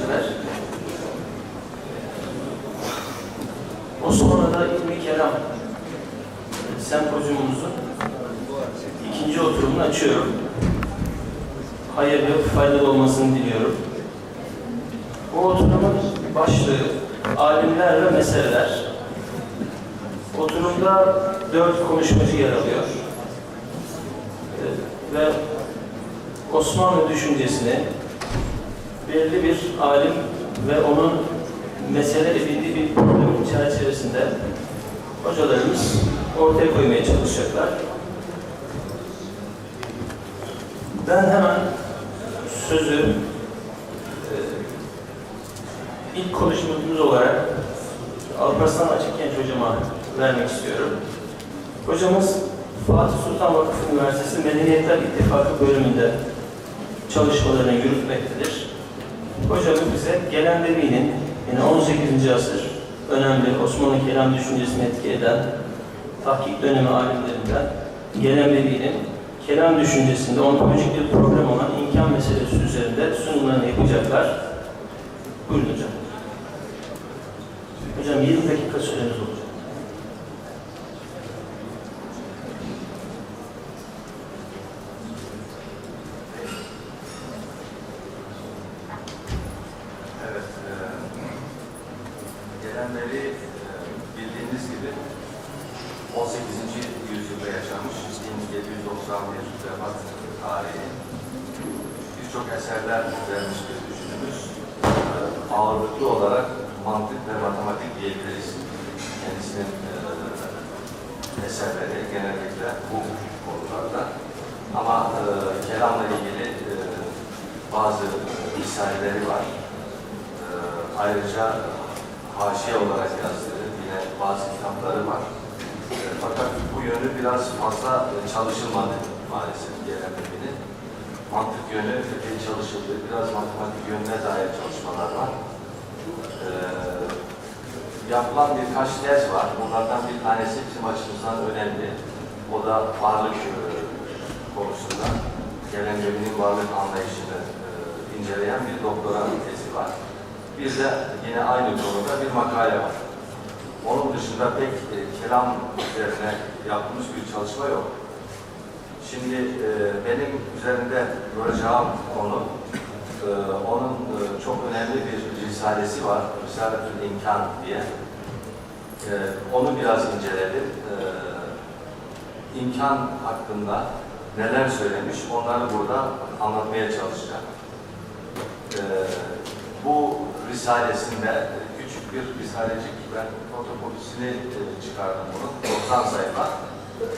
Ver. Osmanlı'da İlmi Kelam sempozyumumuzun ikinci oturumunu açıyorum. Hayırlı, faydalı olmasını diliyorum. Bu oturumun başlığı alimler ve meseleler. Oturumda dört konuşmacı yer alıyor. Ee, Ve Osmanlı düşüncesini belirli bir alim ve onun mesele edindiği bir problemin çerçevesinde hocalarımız ortaya koymaya çalışacaklar. Ben hemen sözü e, ilk konuşmacımız olarak Alparslan Açıkgenç hocama vermek istiyorum. Hocamız Fatih Sultan Vakıf Üniversitesi Medeniyetler İttifakı bölümünde çalışmalarını yürütmektedir. Hocamız bize gelen deminin yine 18. asır önemli Osmanlı kelam düşüncesini etki eden tahkik dönemi alimlerinden gelen deminin kelam düşüncesinde ontolojik bir problem olan imkan meselesi üzerinde sunumlarını yapacaklar. Buyurun hocam. Hocam 20 dakika süreniz olacak. Evet, e, gelenleri e, bildiğiniz gibi 18. yüzyılda yaşamış 1791 vefat tarihi birçok eserler vermiş bir düşünümüz. E, ağırlıklı olarak mantık ve matematik diyebiliriz. Kendisinin e, eserleri genellikle bu konularda. Ama e, kelamla ilgili e, bazı risaleleri var. Ee, ayrıca haşiye olarak yazdığı yine bazı kitapları var. Ee, fakat bu yönü biraz fazla e, çalışılmadı maalesef gelen. Mantık yönü epey çalışıldı. Biraz matematik yönüne dair çalışmalar var. Ee, yapılan birkaç tez var. Bunlardan bir tanesi bizim açımızdan önemli. O da varlık e, konusunda gelen geminin varlık anlayışını e, inceleyen bir doktora tezi var. Bir de yine aynı konuda bir makale var. Onun dışında pek e, kelam üzerine yapılmış bir çalışma yok. Şimdi e, benim üzerinde duracağım konu, e, onun e, çok önemli bir risalesi var. Risaletül İmkan diye. E, onu biraz inceledim. E, imkan hakkında neler söylemiş, onları burada anlatmaya çalışacağım. Ee, bu risalesinde küçük bir risalecik, ben fotokopisini e, çıkardım bunun, 90 sayfa.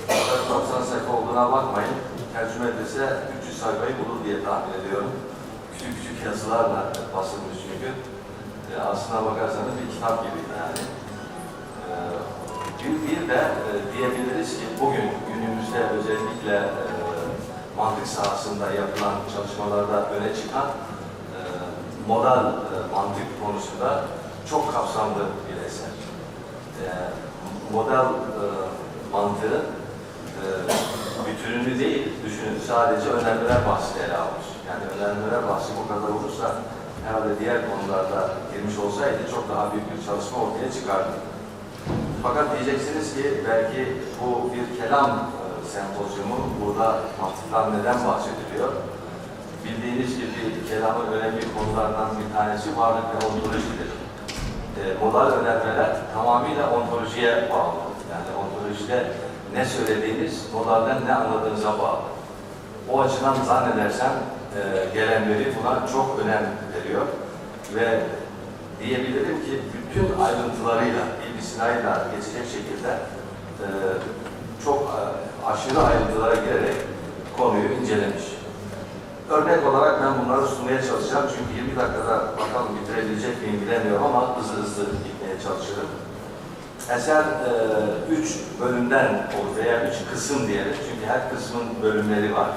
Fakat 90 sayfa olduğuna bakmayın, tercüme edilse 300 sayfayı bulur diye tahmin ediyorum. Küçük küçük yazılarla basılmış çünkü. E, aslına bakarsanız bir kitap gibi yani. Ee, bir, de e, diyebiliriz ki bugün günümüzde özellikle e, mantık sahasında yapılan çalışmalarda öne çıkan e, modal e, mantık konusunda çok kapsamlı bir eser. E, modal e, mantığın e, bütününü değil, düşünün sadece önemliler bahsini ele almış. Yani önemliler bahsi bu kadar olursa herhalde diğer konularda girmiş olsaydı çok daha büyük bir çalışma ortaya çıkardı. Fakat diyeceksiniz ki belki bu bir kelam e, sempozyumu, burada mantıktan neden bahsediliyor? Bildiğiniz gibi kelamın önemli konularından bir tanesi varlık ve ontolojidir. E, modal önermeler tamamıyla ontolojiye bağlı. Yani ontolojide ne söylediğiniz, modalden ne anladığınıza bağlı. O açıdan zannedersem e, gelenleri buna çok önem veriyor ve diyebilirim ki bütün ayrıntılarıyla, bilgisayarıyla geçecek şekilde e, çok e, aşırı ayrıntılara girerek konuyu incelemiş. Örnek olarak ben bunları sunmaya çalışacağım çünkü 20 dakikada bakalım bitirebilecek miyim bilemiyorum ama hızlı hızlı gitmeye çalışırım. Eser e, üç bölümden olur veya üç kısım diyelim çünkü her kısmın bölümleri var.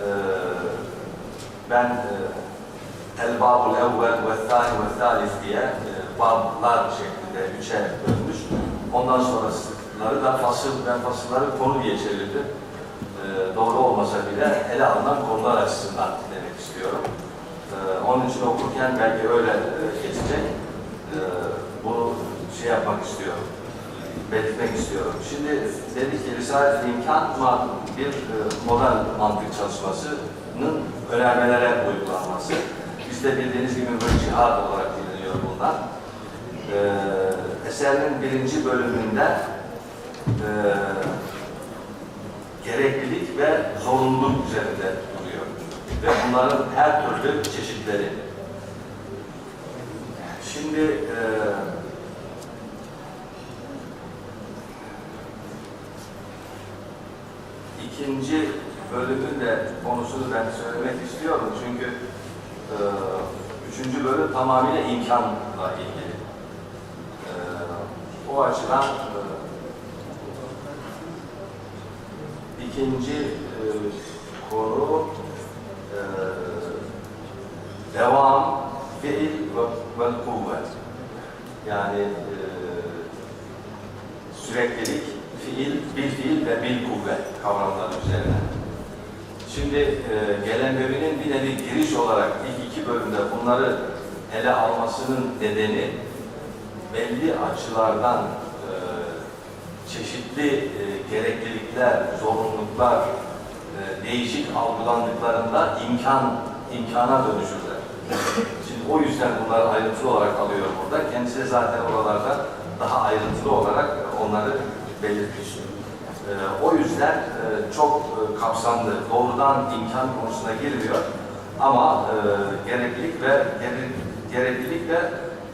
E, ben e, El Babul Evvel ve Thani ve Thalith diye e, bablar şeklinde üçe bölmüş. Ondan sonrasıları da fasıl, ben fasılları konu diye çevirdim. E, doğru olmasa bile ele alınan konular açısından demek istiyorum. E, onun için okurken belki öyle e, geçecek. E, bunu şey yapmak istiyorum, belirtmek istiyorum. Şimdi dedik ki Risale-i İmkan ma- bir e, model mantık çalışmasının önermelere uygulanması. Bizde bildiğiniz gibi böyle cihad olarak biliniyor bunlar. E, eserin birinci bölümünde e, gereklilik ve zorunluluk üzerinde duruyor. Ve bunların her türlü çeşitleri. Şimdi e, ikinci bölümün de konusunu ben söylemek istiyorum. Çünkü e, üçüncü bölüm tamamıyla imkanla ilgili. O açıdan e, İkinci e, konu e, devam, fiil ve, ve kuvvet. Yani e, süreklilik, fiil, bil fiil ve bil kuvvet kavramları üzerine. Şimdi e, gelen bölümün bir nevi giriş olarak ilk iki bölümde bunları ele almasının nedeni belli açılardan e, çeşitli e, gereklilikler, zorunluluklar e, değişik algılandıklarında imkan imkana dönüşürler. Şimdi o yüzden bunları ayrıntılı olarak alıyor burada. Kendisi zaten oralarda daha ayrıntılı olarak onları belirtmiş. E, o yüzden e, çok e, kapsamlı, doğrudan imkan konusuna girmiyor. Ama e, gereklilik ve gere- gereklilik ve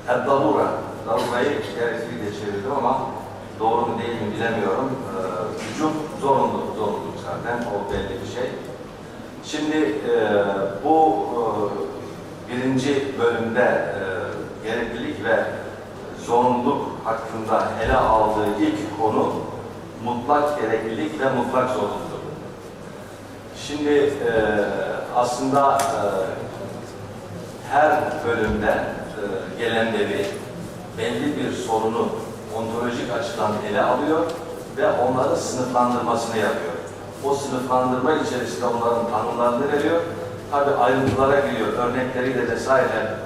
darura, darurayı gereklilik diye çevirdim ama doğru mu değil mi bilemiyorum. E, vücut zorunlu, zorunluluk zaten o belli bir şey. Şimdi e, bu e, birinci bölümde e, gereklilik ve zorunluluk hakkında ele aldığı ilk konu mutlak gereklilik ve mutlak zorunluluk. Şimdi e, aslında e, her bölümde e, gelen belli bir sorunu ontolojik açıdan ele alıyor ve onların sınıflandırmasını yapıyor. O sınıflandırma içerisinde onların tanımlarını veriyor. Tabi ayrıntılara giriyor, örnekleriyle vesaire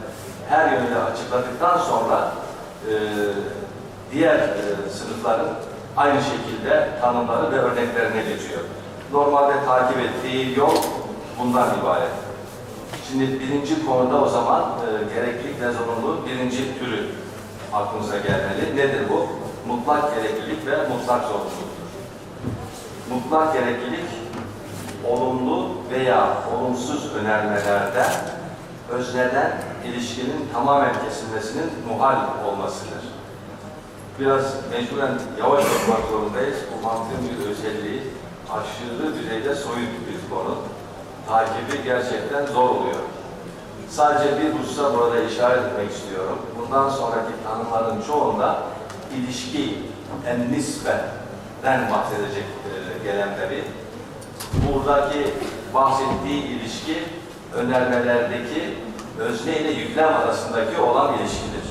her yönde açıkladıktan sonra e, diğer e, sınıfların aynı şekilde tanımları ve örneklerine geçiyor. Normalde takip ettiği yol bundan ibaret. Şimdi birinci konuda o zaman e, gereklilik ve zorunluluğun birinci türü aklınıza gelmeli. Nedir bu? Mutlak gereklilik ve mutlak zorunluluktur. Mutlak gereklilik olumlu veya olumsuz önermelerde özneden ilişkinin tamamen kesilmesinin muhal olmasıdır. Biraz mecburen yavaş okumak zorundayız. Bu mantığın bir özelliği aşırı düzeyde soyut bir konu. Takibi gerçekten zor oluyor. Sadece bir hususa burada işaret etmek istiyorum. Bundan sonraki tanımların çoğunda ilişki, en nispeden bahsedecek e, gelenleri. Buradaki bahsettiği ilişki önermelerdeki özne ile yüklem arasındaki olan ilişkidir.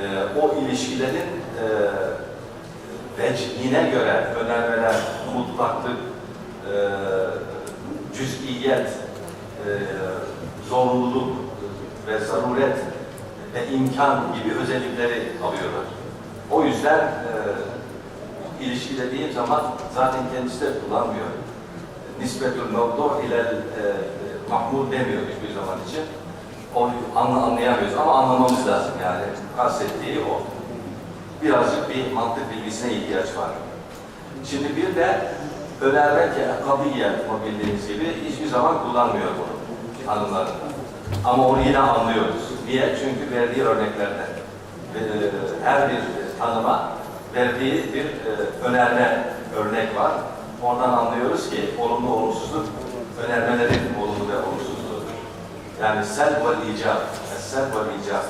E, o ilişkilerin e, vecihine göre önermeler, mutlaklık, e, cüz'iyet, e, zorunluluk ve zaruret ve imkan gibi özellikleri alıyorlar. O yüzden e, ilişki dediğim zaman zaten kendisi de kullanmıyor. Nispetül mevdu ile e, mahmul demiyor hiçbir zaman için. Onu anla, anlayamıyoruz ama anlamamız lazım yani. Kastettiği o. Birazcık bir mantık bilgisine ihtiyaç var. Şimdi bir de önerme ki kabiye o bildiğiniz gibi hiçbir zaman kullanmıyor bunu tanımlarında. Ama onu yine anlıyoruz. Niye? Çünkü verdiği örneklerden. e, her bir tanıma verdiği bir e, önerme örnek var. Oradan anlıyoruz ki olumlu olumsuzluk önermelerin olumlu ve olumsuzluğudur. Yani sel ve icab, sel ve icab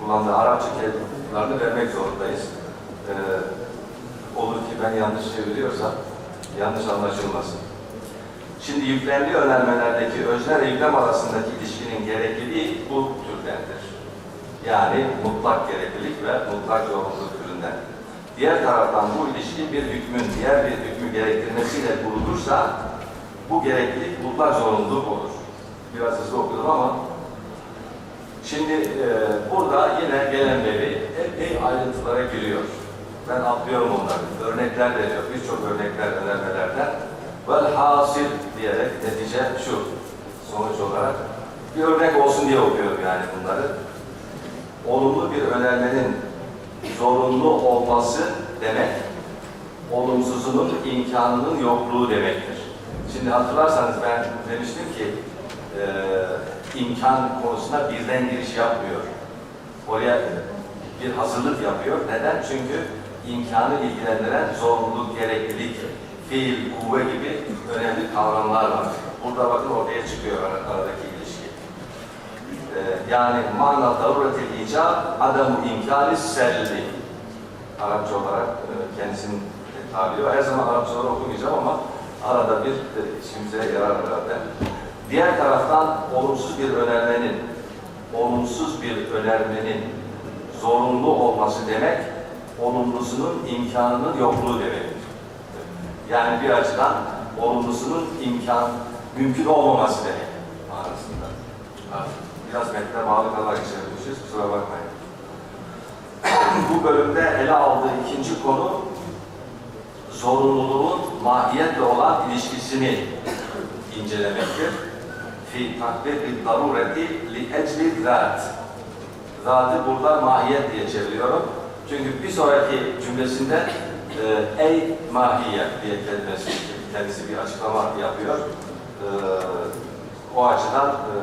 kullandığı Arapça kelimeleri vermek zorundayız. Ee, olur ki ben yanlış çeviriyorsam yanlış anlaşılmasın. Şimdi yüklemli önermelerdeki özne ve yüklem arasındaki ilişkinin gerekliliği bu türdendir. Yani mutlak gereklilik ve mutlak zorunluluk türünden. Diğer taraftan bu ilişki bir hükmün diğer bir hükmü gerektirmesiyle kurulursa bu gereklilik mutlak zorunluluk olur. Biraz hızlı okudum ama Şimdi e, burada yine gelen veri epey ayrıntılara giriyor. Ben atlıyorum onları. Örnekler veriyor. Birçok örnekler önermelerden. Vel hasil diyerek netice şu. Sonuç olarak bir örnek olsun diye okuyorum yani bunları. Olumlu bir önermenin zorunlu olması demek, olumsuzunun imkanının yokluğu demektir. Şimdi hatırlarsanız ben demiştim ki e, imkan konusuna birden giriş yapmıyor. Oraya bir hazırlık yapıyor. Neden? Çünkü imkanı ilgilendiren zorunluluk, gereklilik, fiil, kuvve gibi önemli kavramlar var. Burada bakın ortaya çıkıyor ar- aradaki ilişki. Ee, yani mana daruretil icab adamu imkani selli. Arapça olarak e, kendisinin tabiri var. Her zaman Arapça olarak okumayacağım ama arada bir e, işimize yarar herhalde. Diğer taraftan olumsuz bir önermenin, olumsuz bir önermenin zorunlu olması demek, olumlusunun imkanının yokluğu demektir. Yani bir açıdan olumlusunun imkan, mümkün olmaması demek manasında. Ha, Biraz metne bağlı kalarak çevirmişiz, kusura bakmayın. Bu bölümde ele aldığı ikinci konu zorunluluğun mahiyetle olan ilişkisini incelemektir. Fi takbir darureti li ecli zat. Zatı burada mahiyet diye çeviriyorum. Çünkü bir sonraki cümlesinde e, ey mahiyet diye kelimesi, kendisi bir açıklama yapıyor. E, o açıdan e,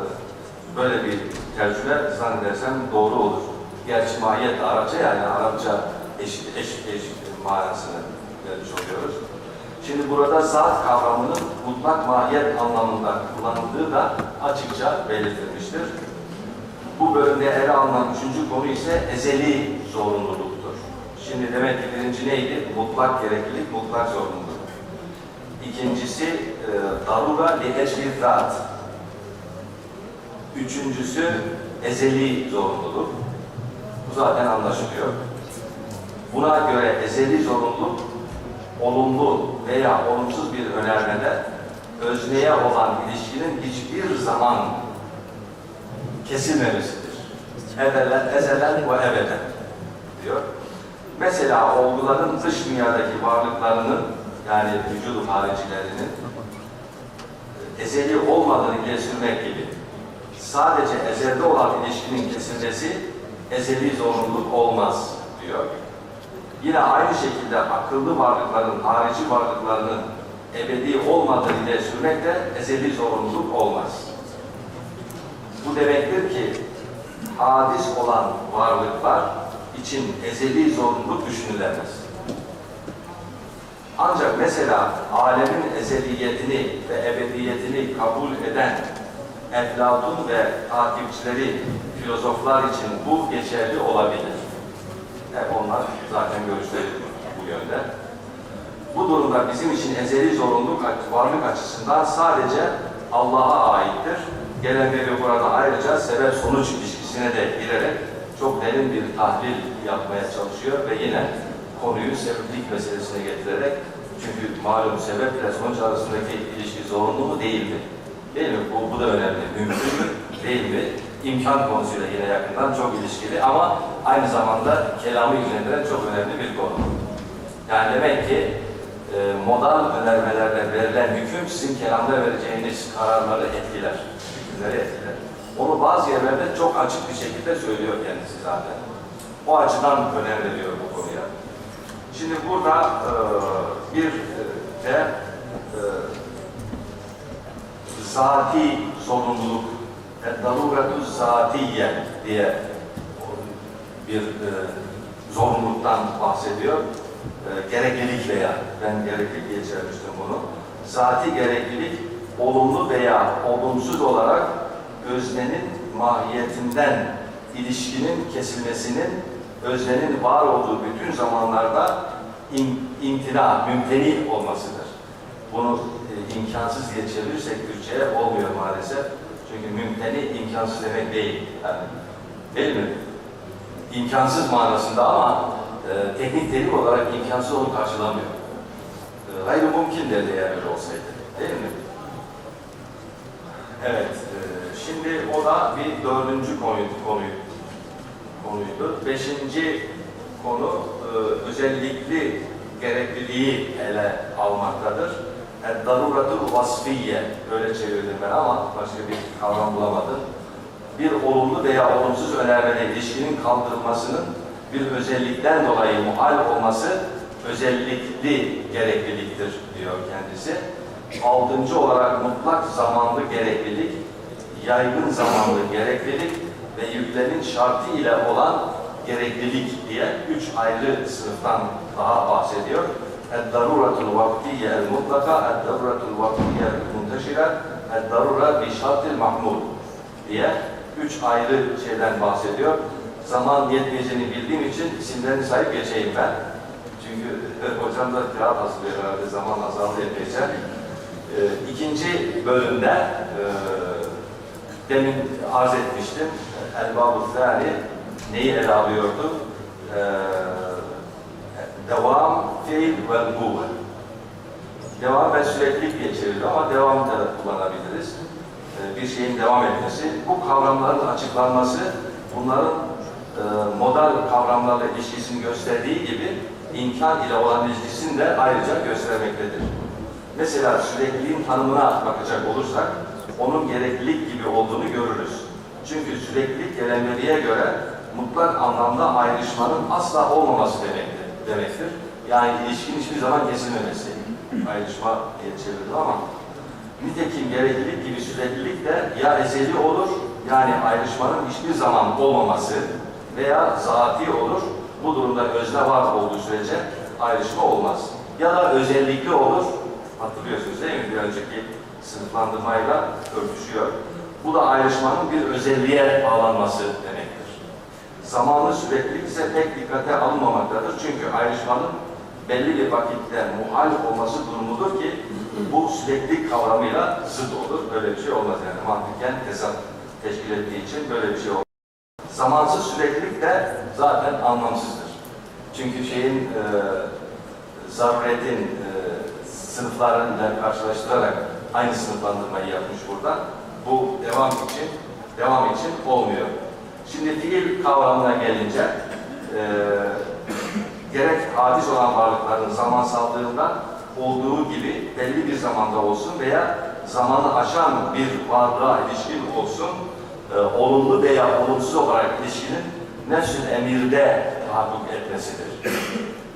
böyle bir tercüme zannedersem doğru olur. Gerçi mahiyet Arapça yani Arapça eş, eş, eş manasını vermiş oluyoruz. Şimdi burada zat kavramının mutlak mahiyet anlamında kullanıldığı da açıkça belirtilmiştir. Bu bölümde ele alınan üçüncü konu ise ezeli zorunluluktur. Şimdi demek ki birinci neydi? Mutlak gereklilik, mutlak zorunluluk. İkincisi e, darura li ecli zat. Üçüncüsü ezeli zorunluluk. Bu zaten anlaşılıyor. Buna göre ezeli zorunluluk olumlu veya olumsuz bir önermede özneye olan ilişkinin hiçbir zaman kesilmemesidir. Evvelen, ezelen ve ebeden diyor. Mesela olguların dış dünyadaki varlıklarının yani vücudu haricilerinin ezeli olmadığını ile sürmek gibi sadece ezelde olan ilişkinin kesilmesi ezeli zorunluluk olmaz diyor. Yine aynı şekilde akıllı varlıkların, harici varlıklarının ebedi olmadığı ile sürmek de ezeli zorunluluk olmaz. Bu demektir ki hadis olan varlıklar için ezeli zorunluluk düşünülemez. Ancak mesela alemin ezeliyetini ve ebediyetini kabul eden Eflatun ve takipçileri filozoflar için bu geçerli olabilir. Hep onlar zaten görüşleri bu yönde. Bu durumda bizim için ezeli zorunluluk varlık açısından sadece Allah'a aittir. Gelen veri burada ayrıca sebep-sonuç ilişkisine de girerek çok derin bir tahlil yapmaya çalışıyor ve yine konuyu sebeplik meselesine getirerek çünkü malum sebeple sonuç arasındaki ilişki zorunlu mu değil mi? Değil mi? Bu, bu da önemli. Mümkün mü? Değil mi? İmkan konusuyla yine yakından çok ilişkili ama aynı zamanda kelamı ilgilendiren çok önemli bir konu. Yani demek ki e, modal önermelerde verilen hüküm sizin kelamda vereceğiniz kararları etkiler, fikirleri etkiler. Onu bazı yerlerde çok açık bir şekilde söylüyor kendisi zaten. O açıdan önem veriyor bu. Şimdi burada e, bir e, de e, zati sorumluluk, daruretu zatiye diye bir e, zorunluluktan bahsediyor. E, gereklilik veya, ben gereklilik diye çevirmiştim bunu. Zati gereklilik olumlu veya olumsuz olarak öznenin mahiyetinden ilişkinin kesilmesinin öznenin var olduğu bütün zamanlarda im, imtina, mümteni olmasıdır. Bunu e, imkansız diye çevirirsek Türkçe'ye olmuyor maalesef. Çünkü mümteni imkansız demek değil. Yani, değil mi? İmkansız manasında ama e, teknik terim olarak imkansız onu karşılamıyor. E, gayri mümkün derdi eğer öyle olsaydı. Değil mi? Evet. E, Şimdi o da bir dördüncü konu, konuyu, konuydu. Beşinci konu e, özellikli gerekliliği ele almaktadır. Yani daruratul vasfiye, öyle çevirdim ben ama başka bir kavram bulamadım. Bir olumlu veya olumsuz önermede ilişkinin kaldırılmasının bir özellikten dolayı muhal olması özellikli gerekliliktir diyor kendisi. Altıncı olarak mutlak zamanlı gereklilik, yaygın zamanlı gereklilik ve yüklerin şartı ile olan gereklilik diye üç ayrı sınıftan daha bahsediyor. El-daruratul vaktiye el-mutlaka, el-daruratul vaktiye el-munteşire, el-darura bi şartil diye üç ayrı şeyden bahsediyor. Zaman yetmeyeceğini bildiğim için isimlerini sayıp geçeyim ben. Çünkü hocam da kağıt asılıyor herhalde zaman azaldı epeyce. Ee, ikinci bölümde e, demin arz etmiştim. El-Babu Zâni neyi ele alıyordu? Ee, devam, fiil ve kuvve. Devam ve süreklilik diye ama devamı da kullanabiliriz. Ee, bir şeyin devam etmesi. Bu kavramların açıklanması bunların e, modal kavramlarla ilişkisini gösterdiği gibi imkan ile olan ilişkisini de ayrıca göstermektedir. Mesela sürekliliğin tanımına bakacak olursak onun gereklilik gibi olduğunu görürüz. Çünkü süreklilik gelenleriye göre mutlak anlamda ayrışmanın asla olmaması demektir. demektir. Yani ilişkin hiçbir zaman kesilmemesi. Ayrışma diye çevirdim ama nitekim gereklilik gibi süreklilik de ya ezeli olur yani ayrışmanın hiçbir zaman olmaması veya zati olur. Bu durumda özne var olduğu sürece ayrışma olmaz. Ya da özellikli olur. Hatırlıyorsunuz değil mi? Bir önceki sınıflandırmayla örtüşüyor. Bu da ayrışmanın bir özelliğe bağlanması demektir. Zamanlı süreklilik ise pek dikkate alınmamaktadır. Çünkü ayrışmanın belli bir vakitte muhal olması durumudur ki bu süreklilik kavramıyla zıt olur. Böyle bir şey olmaz yani. Mantıken tezat teşkil ettiği için böyle bir şey olmaz. Zamansız süreklilik de zaten anlamsızdır. Çünkü şeyin e, zaruretin e, sınıflarıyla karşılaştırarak aynı sınıflandırmayı yapmış burada. Bu devam için devam için olmuyor. Şimdi fiil kavramına gelince e, gerek hadis olan varlıkların zamansallığından olduğu gibi belli bir zamanda olsun veya zamanı aşan bir varlığa ilişkin olsun e, olumlu veya olumsuz olarak ilişkinin nefsül emirde tahakkuk etmesidir.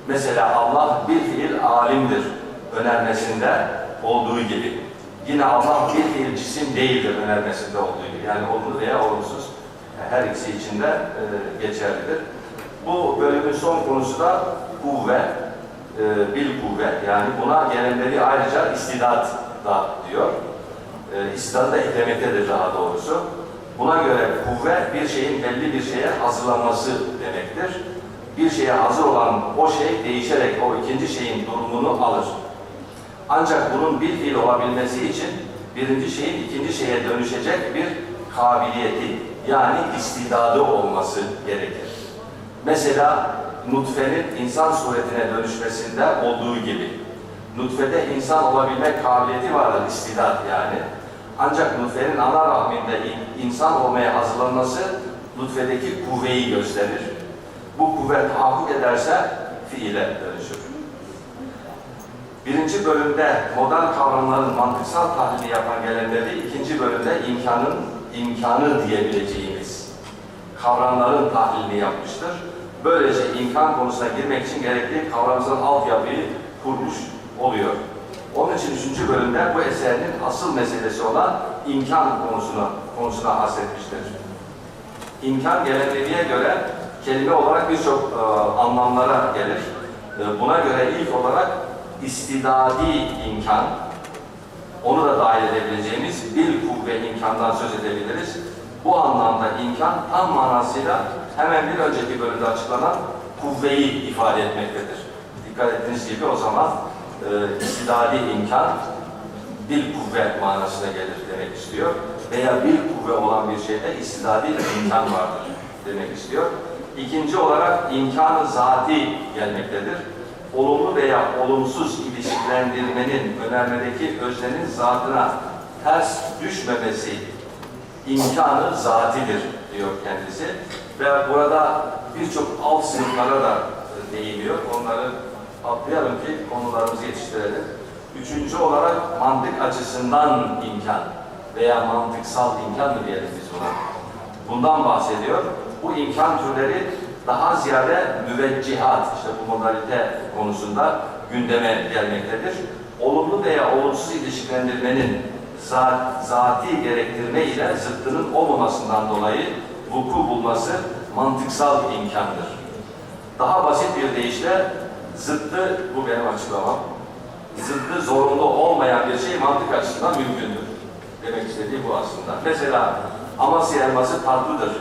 Mesela Allah bir fiil alimdir önermesinde olduğu gibi. Yine Allah bir fiil cisim değildir önermesinde olduğu gibi. Yani olumlu veya olumsuz her ikisi için de e, geçerlidir. Bu bölümün son konusu da kuvve, e, bil kuvve. Yani buna gelenleri ayrıca istidat da diyor. E, istidadı da eklemektedir daha doğrusu. Buna göre kuvve bir şeyin belli bir şeye hazırlanması demektir. Bir şeye hazır olan o şey değişerek o ikinci şeyin durumunu alır. Ancak bunun bir fiil olabilmesi için birinci şeyin ikinci şeye dönüşecek bir kabiliyeti yani istidadı olması gerekir. Mesela nutfenin insan suretine dönüşmesinde olduğu gibi. Nutfede insan olabilme kabiliyeti vardır, istidat yani. Ancak nutfenin ana rahminde in- insan olmaya hazırlanması nutfedeki kuvveyi gösterir. Bu kuvvet tahakkuk ederse fiile dönüşür. Birinci bölümde modern kavramların mantıksal tahlili yapan gelenleri, ikinci bölümde imkanın imkanı diyebileceğimiz kavramların tahlilini yapmıştır. Böylece imkan konusuna girmek için gerekli kavramsal altyapıyı kurmuş oluyor. Onun için üçüncü bölümde bu eserinin asıl meselesi olan imkan konusuna, konusuna hasretmiştir. İmkan geleneğine göre kelime olarak birçok e, anlamlara gelir. E, buna göre ilk olarak istidadi imkan, onu da dahil edebileceğimiz bir kuvve imkandan söz edebiliriz. Bu anlamda imkan tam manasıyla hemen bir önceki bölümde açıklanan kuvveyi ifade etmektedir. Dikkat ettiğiniz gibi o zaman e, istidadi imkan bir kuvve manasına gelir demek istiyor. Veya bir kuvve olan bir şeyde istidadi imkan vardır demek istiyor. İkinci olarak imkanı zati gelmektedir. Olumlu veya olumsuz ilişkilendirmenin önermedeki öznenin zatına ters düşmemesi imkanı zatidir diyor kendisi. Ve burada birçok alt sınıflara da e, değiniyor. Onları atlayalım ki konularımızı yetiştirelim. Üçüncü olarak mantık açısından imkan veya mantıksal imkan mı diyelim biz buna? Bundan bahsediyor. Bu imkan türleri daha ziyade müveccihat, işte bu modalite konusunda gündeme gelmektedir. Olumlu veya olumsuz ilişkilendirmenin zat, zati gerektirme ile zıttının olmamasından dolayı vuku bulması mantıksal imkandır. Daha basit bir deyişle zıttı, bu benim açıklamam, zıttı zorunlu olmayan bir şey mantık açısından mümkündür. Demek istediği bu aslında. Mesela Amasya elması tatlıdır.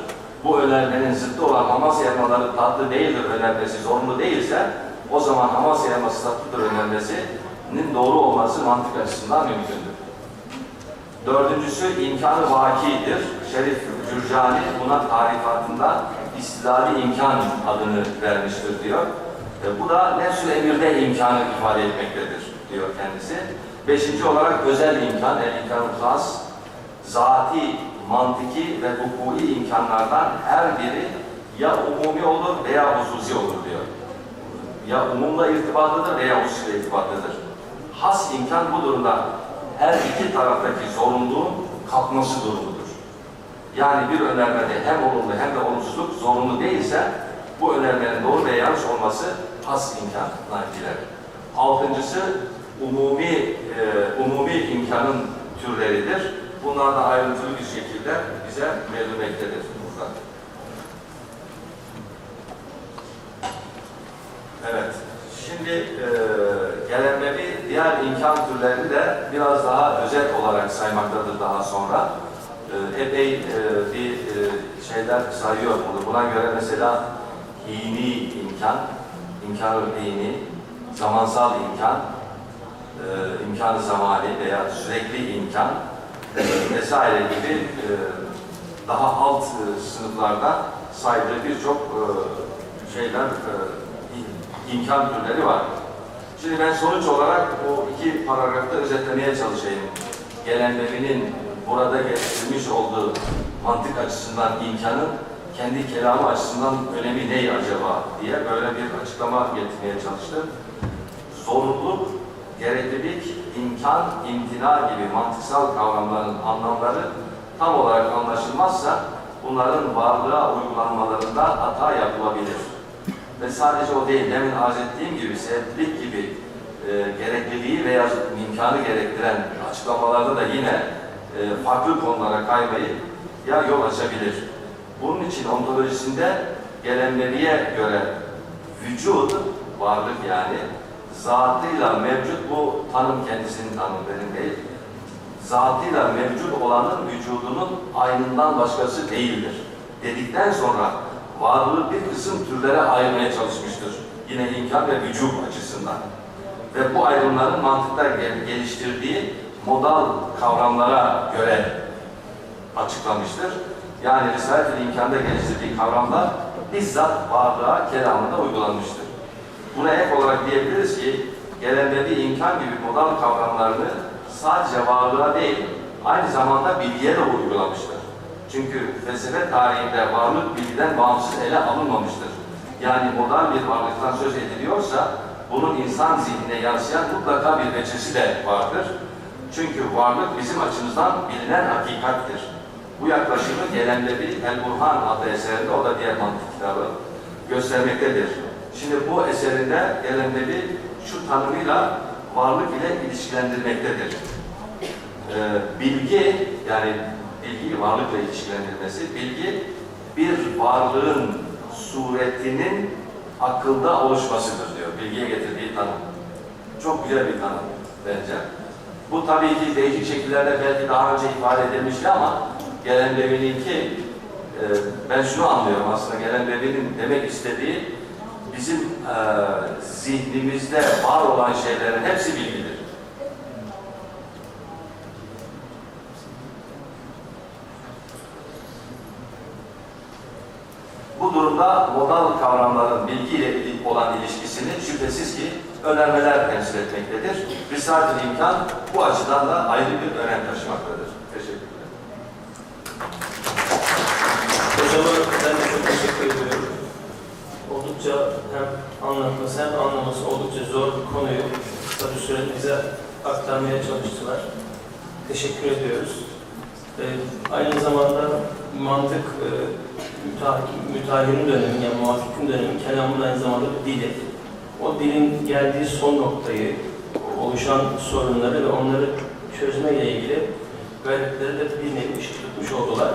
Bu önermenin zıttı olan Amasya elmaları tatlı değildir önermesi zorunlu değilse o zaman Amasya elması tatlıdır önermesinin doğru olması mantık açısından mümkündür. Dördüncüsü imkanı vakidir. Şerif Cürcani buna tarifatında istidadi imkan adını vermiştir diyor. E, bu da nefsül emirde imkanı ifade etmektedir diyor kendisi. Beşinci olarak özel imkan, el imkanı has, zati, mantiki ve hukuki imkanlardan her biri ya umumi olur veya hususi olur diyor. Ya umumla irtibatlıdır veya hususla irtibatlıdır. Has imkan bu durumda her iki taraftaki zorunluluğun kalkması durumudur. Yani bir önermede hem olumlu hem de olumsuzluk zorunlu değilse bu önermenin doğru veya yanlış olması has imkanına girer. Altıncısı umumi e, umumi imkanın türleridir. Bunlar da ayrıntılı bir şekilde bize verilmektedir burada. Evet. Şimdi e, gelenleri diğer imkan türlerini de biraz daha özet olarak saymaktadır daha sonra. E, epey e, bir e, şeyler sayıyor bunu. Buna göre mesela hini imkan, imkanı hini, zamansal imkan, e, imkanı zamani veya sürekli imkan vesaire gibi e, daha alt e, sınıflarda saydığı birçok e, şeyler, im- imkan türleri var. Şimdi ben sonuç olarak bu iki paragrafta özetlemeye çalışayım. Gelenlerinin burada getirmiş olduğu mantık açısından imkanın kendi kelamı açısından önemi ne acaba diye böyle bir açıklama getirmeye çalıştım. Zorunluluk, gereklilik, imkan, imtina gibi mantıksal kavramların anlamları tam olarak anlaşılmazsa bunların varlığa uygulanmalarında hata yapılabilir. Ve sadece o değil, demin arz ettiğim gibi sebeplik gibi e, gerekliliği veya imkanı gerektiren açıklamalarda da yine e, farklı konulara kaymayı ya yol açabilir. Bunun için ontolojisinde gelenleriye göre vücud, varlık yani, zatıyla mevcut bu tanım kendisinin tanımı benim değil. Zatıyla mevcut olanın vücudunun aynından başkası değildir. Dedikten sonra varlığı bir kısım türlere ayırmaya çalışmıştır. Yine imkan ve vücut açısından. Ve bu ayrımların mantıkta gel- geliştirdiği modal kavramlara göre açıklamıştır. Yani Risale-i İmkan'da geliştirdiği kavramlar bizzat varlığa, kelamında uygulanmıştır. Buna ek olarak diyebiliriz ki gelenleri imkan gibi modal kavramlarını sadece varlığa değil, aynı zamanda bilgiye de uygulamıştır. Çünkü felsefe tarihinde varlık bilgiden bağımsız ele alınmamıştır. Yani modal bir varlıktan söz ediliyorsa bunun insan zihnine yansıyan mutlaka bir veçesi de vardır. Çünkü varlık bizim açımızdan bilinen hakikattir. Bu yaklaşımı gelenleri El Burhan adlı eserinde, o da diğer mantık kitabı, göstermektedir. Şimdi bu eserinde gelenleri şu tanımıyla varlık ile ilişkilendirmektedir. Ee, bilgi, yani bilgi varlıkla ilişkilendirmesi, bilgi bir varlığın suretinin akılda oluşmasıdır diyor. Bilgiye getirdiği tanım. Çok güzel bir tanım bence. Bu tabii ki değişik şekillerde belki daha önce ifade edilmişti ama gelen devininki e, ben şunu anlıyorum aslında gelen devinin demek istediği bizim e, zihnimizde var olan şeylerin hepsi bilgidir. Bu durumda modal kavramların bilgiyle olan ilişkisini şüphesiz ki önermeler temsil etmektedir. Risale-i İmkan bu açıdan da ayrı bir önem taşımaktadır. Teşekkür ederim. oldukça hem anlatması hem anlaması oldukça zor bir konuyu sürede bize aktarmaya çalıştılar. Teşekkür ediyoruz. Ee, aynı zamanda mantık e, müteahhirin dönemi, yani muhakkikin dönemi, kelamın aynı zamanda bir dili. O dilin geldiği son noktayı, oluşan sorunları ve onları çözmeyle ilgili gayretleri de bir nevi ışık tutmuş oldular.